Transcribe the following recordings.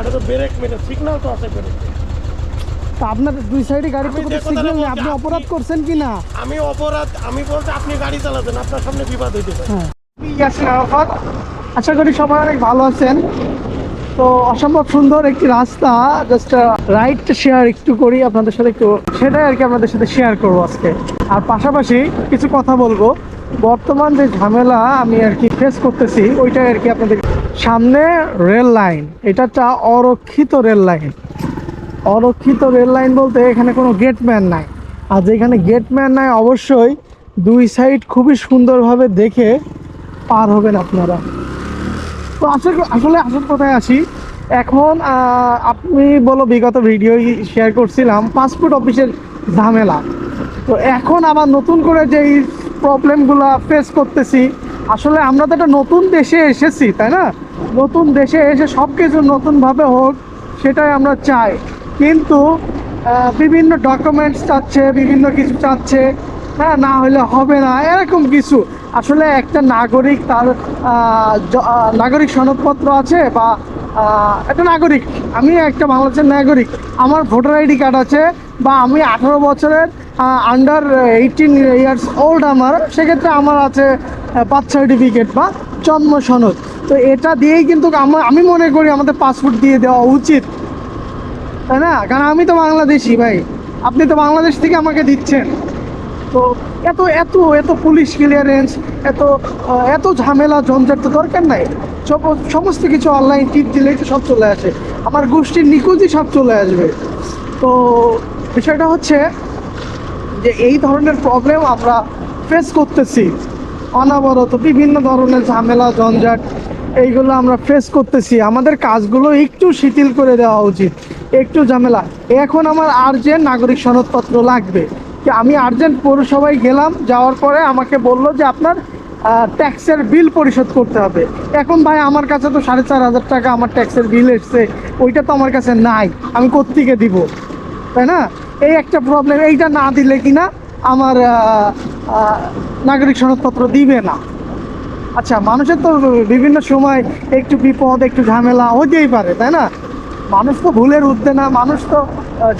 এটা তো ব্রেক মেরে সিগন্যাল তো আছে ব্রেক তা আপনার দুই সাইডে গাড়ি সিগন্যাল নেই আপনি অপরাধ করছেন কি না আমি অপরাধ আমি বলছি আপনি গাড়ি চালাতেন আপনার সামনে বিবাদ হইতে পারে। হ্যাঁ। ইয়াসিন আরাফাত আশা করি সবাই অনেক ভালো আছেন। তো অসম্ভব সুন্দর একটি রাস্তা জাস্ট রাইট শেয়ার একটু করি আপনাদের সাথে একটু সেটাই আর কি আপনাদের সাথে শেয়ার করব আজকে। আর পাশাপাশি কিছু কথা বলব। বর্তমান যে ঝামেলা আমি আর কি ফেস করতেছি, ওইটাই আর কি আপনাদের সামনে রেল লাইন। এটা একটা অরক্ষিত রেল লাইন। অরক্ষিত রেল লাইন বলতে এখানে কোনো গেটম্যান নাই। আর যেখানে গেটম্যান নাই, অবশ্যই দুই সাইড খুবই সুন্দরভাবে দেখে পার হবেন আপনারা। তো আসলে আসলে আসল কথায় আসি, এখন আপনি বলো বিগত ভিডিও শেয়ার করছিলাম পাসপোর্ট অফিসের ঝামেলা। তো এখন আবার নতুন করে যেই প্রবলেমগুলো ফেস করতেছি। আসলে আমরা তো একটা নতুন দেশে এসেছি, তাই না? নতুন দেশে এসে সব কিছু নতুনভাবে হোক, সেটাই আমরা চাই। কিন্তু বিভিন্ন ডকুমেন্টস চাচ্ছে, বিভিন্ন কিছু চাচ্ছে হ্যাঁ না হলে হবে না, এরকম কিছু। আসলে একটা নাগরিক তার নাগরিক সনদপত্র আছে বা একটা নাগরিক, আমি একটা বাংলাদেশের নাগরিক, আমার ভোটার আইডি কার্ড আছে বা আমি আঠারো বছরের আন্ডার এইটিন ইয়ার্স ওল্ড আমার, সেক্ষেত্রে আমার আছে বার্থ সার্টিফিকেট বা জন্ম সনদ। তো এটা দিয়েই কিন্তু আমার আমি মনে করি আমাদের পাসপোর্ট দিয়ে দেওয়া উচিত। তাই না? কারণ আমি তো বাংলাদেশি ভাই। আপনি তো বাংলাদেশ থেকে আমাকে দিচ্ছেন। তো এত এত এত পুলিশ ক্লিয়ারেন্স এত এত ঝামেলা, ঝঞ্ঝাট তো দরকার নাই। সব, সমস্ত কিছু অনলাইন টিপ দিলেই তো সব চলে আসে। আমার গোষ্ঠীর নিখোঁজই সব চলে আসবে। তো বিষয়টা হচ্ছে যে এই ধরনের প্রবলেম আমরা ফেস করতেছি। অনাবরত বিভিন্ন ধরনের ঝামেলা, ঝঞ্ঝাট, এইগুলো আমরা ফেস করতেছি। আমাদের কাজগুলো একটু শিথিল করে দেওয়া উচিত। একটু ঝামেলা। এখন আমার আর্জেন্ট নাগরিক সনদপত্র লাগবে। আমি আর্জেন্ট পৌরসভায় গেলাম, যাওয়ার পরে আমাকে বলল যে আপনার ট্যাক্সের বিল পরিশোধ করতে হবে। এখন ভাই আমার কাছে তো সাড়ে চার হাজার টাকা আমার ট্যাক্সের বিল এসছে। ওইটা তো আমার কাছে নাই। আমি কোত্থেকে দিব। তাই না? এই একটা প্রবলেম এইটা না দিলে কিনা আমার নাগরিক সনদপত্র দিবে না। আচ্ছা মানুষের তো বিভিন্ন সময় একটু বিপদ, একটু ঝামেলা হতেই পারে, তাই না? মানুষ তো ভুলের ঊর্ধ্বে না, মানুষ তো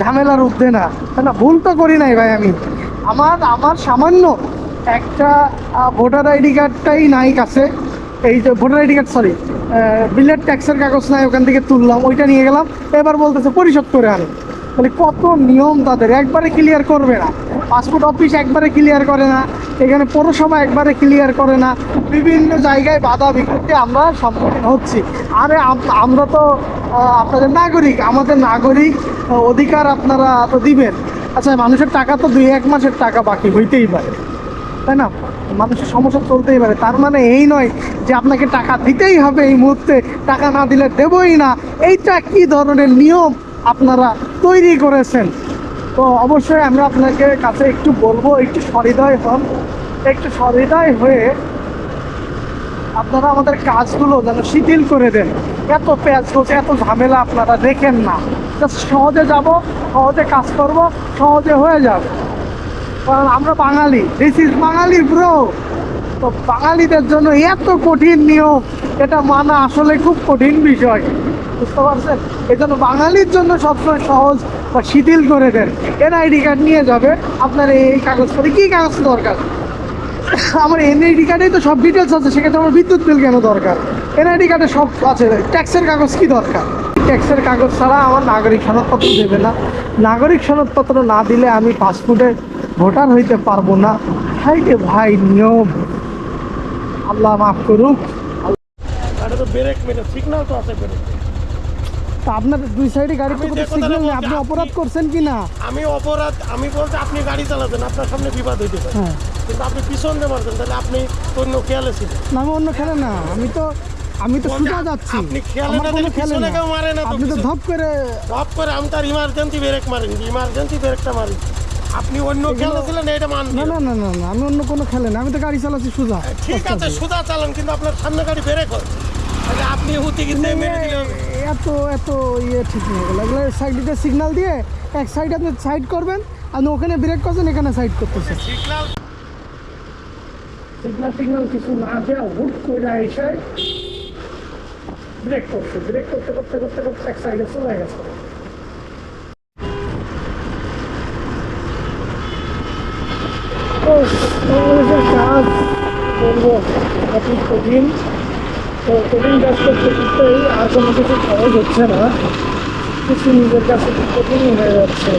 ঝামেলার ঊর্ধ্বে না, তাই না? ভুল তো করি নাই ভাই আমি। আমার আমার সামান্য একটা ভোটার আইডি কার্ডটাই নাই কাছে এই যে ভোটার আইডি কার্ড সরি বিলের ট্যাক্সের কাগজ নাই, ওখান থেকে তুললাম, ওইটা নিয়ে গেলাম, এবার বলতেছে পরিশোধ করে আনো। মানে কত নিয়ম তাদের? একবারে ক্লিয়ার করবে না। পাসপোর্ট অফিস একবারে ক্লিয়ার করে না। এখানে পৌরসভা একবারে ক্লিয়ার করে না। বিভিন্ন জায়গায় বাধা বিপত্তি আমরা সম্মুখীন হচ্ছি। আরে আমরা তো আপনাদের নাগরিক। আমাদের নাগরিক অধিকার আপনারা তো দিবেন। আচ্ছা মানুষের টাকা তো দুই এক মাসের টাকা বাকি, হইতেই পারে। তাই না? মানুষের সমস্যা চলতেই পারে। তার মানে এই নয় যে আপনাকে টাকা দিতেই হবে এই মুহূর্তে। টাকা না দিলে দেবই না। এইটা কি ধরনের নিয়ম আপনারা তৈরি করেছেন। তো অবশ্যই আমরা আপনাকে কাছে একটু বলব, একটু সহৃদয় হন। একটু সহৃদয় হয়ে আপনারা আমাদের কাজগুলো যেন শিথিল করে দেন। এত প্যাচ গোছ এত ঝামেলা আপনারা দেখেন না। সহজে যাব, সহজে কাজ করব, সহজে হয়ে যাবে। কারণ আমরা Bangali this is Bangali bro তো বাঙালিদের জন্য এত কঠিন নিয়ম, এটা মানা আসলে খুব কঠিন বিষয়। বুঝতে পারছেন? এই জন্য বাঙালির জন্য সবসময় সহজ বা শিথিল করে দেন। এনআইডি কার্ড নিয়ে যাবে। আপনার এই কাগজপত্র কী কাগজ দরকার? আমার এনআইডি কার্ডেই তো সব ডিটেলস আছে, সেক্ষেত্রে আমার বিদ্যুৎ বিল কেন দরকার? এনআইডি কার্ডে সব আছে। ট্যাক্সের কাগজ কি দরকার? ট্যাক্সের কাগজ ছাড়া আমার নাগরিক সনদপত্র দেবে না। নাগরিক সনদপত্র না দিলে আমি পাসপোর্টে ভোটার হইতে পারব না। রে ভাই, নিয়ম। আল্লাহ মাফ করুক। তো আপনার দুই সাইডে গাড়ি সিগন্যাল নেই আপনি অপরাধ করছেন কি না? আমি অপরাধ আমি বলছি আপনি গাড়ি চালাতেন আপনার সামনে বিবাদ হইতে পারে। হ্যাঁ। কিন্তু আপনি পিছন দিয়ে মারতেন তাহলে আপনি অন্য খেয়ালে ছিলেন। না আমি অন্য না আমি তো আমি তো সোজা যাচ্ছি। আপনি খেয়ালে আমার না দিলে পিছনে কেউ মারে না আপনি তো ধপ করে ধপ করে আমি তার ইমার্জেন্সি ব্রেক মারিনি ইমার্জেন্সি ব্রেকটা মারি আপনি অন্য খেয়ালে ছিলেন এটা মান না না না না আমি অন্য কোনো খেলে না আমি তো গাড়ি চালাচ্ছি সোজা। ঠিক আছে সুদা চালান কিন্তু আপনার সামনে গাড়ি ব্রেক হয়। তাহলে আপনি হুতি কিন্তু এত এত ইয়ে ঠিক নেই এগুলো। এগুলো সাইডে সিগন্যাল দিয়ে এক সাইড আপনি সাইড করবেন আর ওখানে ব্রেক করছেন এখানে সাইড করতেছেন। সিগন্যাল সিগন্যাল সিগন্যাল কিছু না দেওয়া হুট করে এসে ব্রেক করছে ব্রেক করতে করতে করতে করতে এক সাইডে চলে গেছে। কাজ বলব। অতি কঠিন। তো কঠিন কাজ করতে করতেই আর কোনো কিছু সহজ হচ্ছে না। কিছু নিজের কাছে খুব কঠিনই হয়ে যাচ্ছে।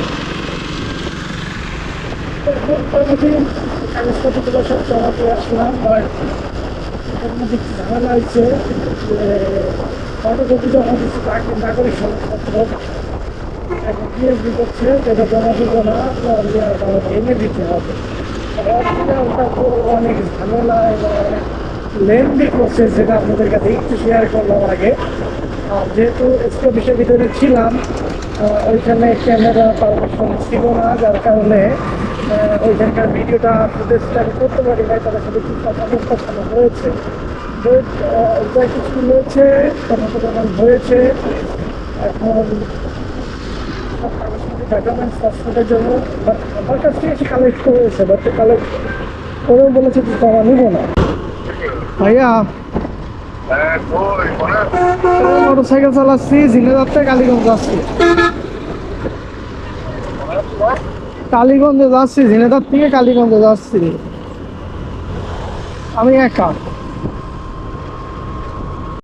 কাগজপত্রগুলো সব জমা আসলাম বাট এর ঝামেলা হয়েছে ফটোকপি জমা দিচ্ছে করছে যেটা জমা দিব না এনে দিতে হবে। অনেক ঝামেলা লেন্দি প্রসেস যেটা আপনাদের কাছে শেয়ার করলাম আগে আর যেহেতু এসকে অফিসের ভিতরে ছিলাম ওইখানে ক্যামেরা পারমিশন ছিল না যার কারণে ওইখানকার ভিডিওটা ফুটেজটা আমি করতে পারি নাই তাদের সাথে কিছু কথা উপস্থাপন হয়েছে যা কিছু হয়েছে কথা হয়েছে এখন ডকুমেন্টস পাসপোর্টের জন্য but আমার কাছ থেকে এসে কালেক্ট করেছে বাট কালেক্ট করেও বলেছে যে জমা নিব না। ভাইয়া হ্যাঁ মোটর সাইকেল চালাচ্ছি ঝিনেদার থেকে কালীগঞ্জ যাচ্ছি। কালীগঞ্জে যাচ্ছি ঝিনেদার থেকে কালীগঞ্জে যাচ্ছি। আমি একা।